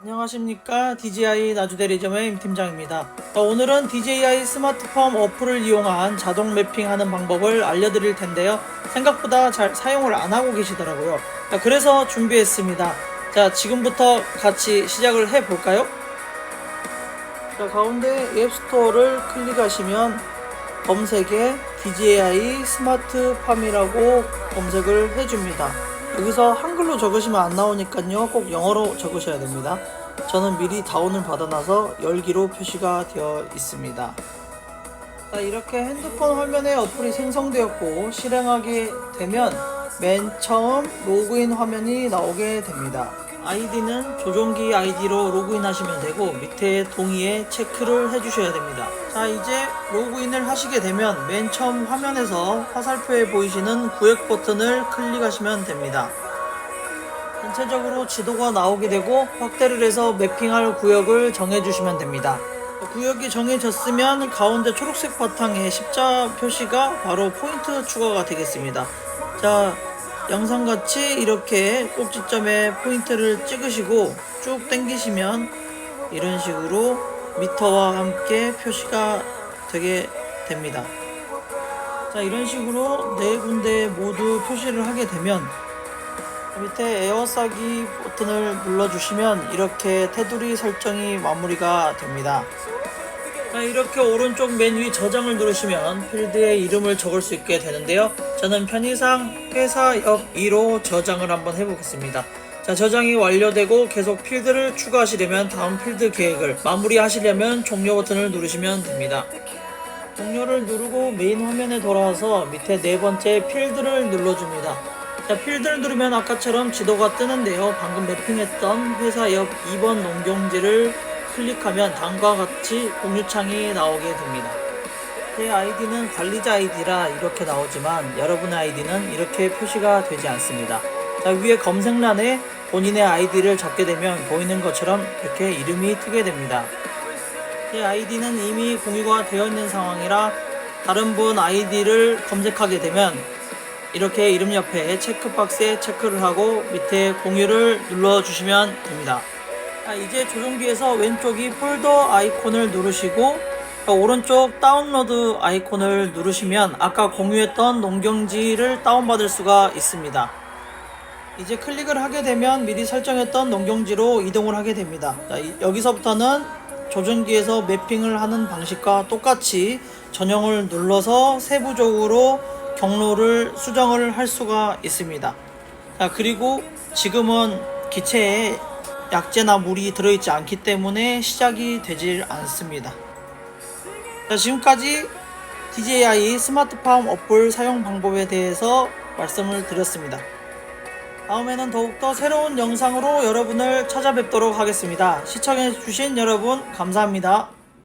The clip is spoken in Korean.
안녕하십니까 DJI 나주 대리점의 임 팀장입니다. 자, 오늘은 DJI 스마트팜 어플을 이용한 자동 매핑하는 방법을 알려드릴 텐데요. 생각보다 잘 사용을 안 하고 계시더라고요. 자, 그래서 준비했습니다. 자 지금부터 같이 시작을 해 볼까요? 자 가운데 앱스토어를 클릭하시면 검색에 DJI 스마트팜이라고 검색을 해줍니다. 여기서 한글로 적으시면 안 나오니까요. 꼭 영어로 적으셔야 됩니다. 저는 미리 다운을 받아놔서 열기로 표시가 되어 있습니다. 자, 이렇게 핸드폰 화면에 어플이 생성되었고 실행하게 되면 맨 처음 로그인 화면이 나오게 됩니다. 아이디는 조종기 아이디로 로그인 하시면 되고 밑에 동의에 체크를 해주셔야 됩니다. 자 이제 로그인을 하시게 되면 맨 처음 화면에서 화살표에 보이시는 구획 버튼을 클릭하시면 됩니다. 전체적으로 지도가 나오게 되고 확대를 해서 매핑할 구역을 정해주시면 됩니다. 구역이 정해졌으면 가운데 초록색 바탕에 십자 표시가 바로 포인트 추가가 되겠습니다. 자, 영상같이 이렇게 꼭지점에 포인트를 찍으시고 쭉 당기시면 이런 식으로 미터와 함께 표시가 되게 됩니다. 자, 이런 식으로 네 군데 모두 표시를 하게 되면 밑에 에어싸기 버튼을 눌러주시면 이렇게 테두리 설정이 마무리가 됩니다. 자, 이렇게 오른쪽 맨 위 저장을 누르시면 필드에 이름을 적을 수 있게 되는데요. 저는 편의상 회사 옆 2로 저장을 한번 해보겠습니다. 자, 저장이 완료되고 계속 필드를 추가하시려면 다음 필드 계획을 마무리하시려면 종료 버튼을 누르시면 됩니다. 종료를 누르고 메인 화면에 돌아와서 밑에 네 번째 필드를 눌러줍니다. 자, 필드를 누르면 아까처럼 지도가 뜨는데요. 방금 매핑했던 회사 옆 2번 농경지를 클릭하면 다음과 같이 공유창이 나오게 됩니다. 제 아이디는 관리자 아이디라 이렇게 나오지만 여러분의 아이디는 이렇게 표시가 되지 않습니다. 자, 위에 검색란에 본인의 아이디를 적게 되면 보이는 것처럼 이렇게 이름이 뜨게 됩니다. 제 아이디는 이미 공유가 되어 있는 상황이라 다른 분 아이디를 검색하게 되면 이렇게 이름 옆에 체크박스에 체크를 하고 밑에 공유를 눌러주시면 됩니다. 자, 이제 조종기에서 왼쪽이 폴더 아이콘을 누르시고 자, 오른쪽 다운로드 아이콘을 누르시면 아까 공유했던 농경지를 다운받을 수가 있습니다. 이제 클릭을 하게 되면 미리 설정했던 농경지로 이동을 하게 됩니다. 자, 이- 여기서부터는 조종기에서 매핑을 하는 방식과 똑같이 전용을 눌러서 세부적으로 경로를 수정을 할 수가 있습니다. 자, 그리고 지금은 기체에 약재나 물이 들어있지 않기 때문에 시작이 되질 않습니다. 자, 지금까지 DJI 스마트팜 어플 사용 방법에 대해서 말씀을 드렸습니다. 다음에는 더욱더 새로운 영상으로 여러분을 찾아뵙도록 하겠습니다. 시청해주신 여러분, 감사합니다.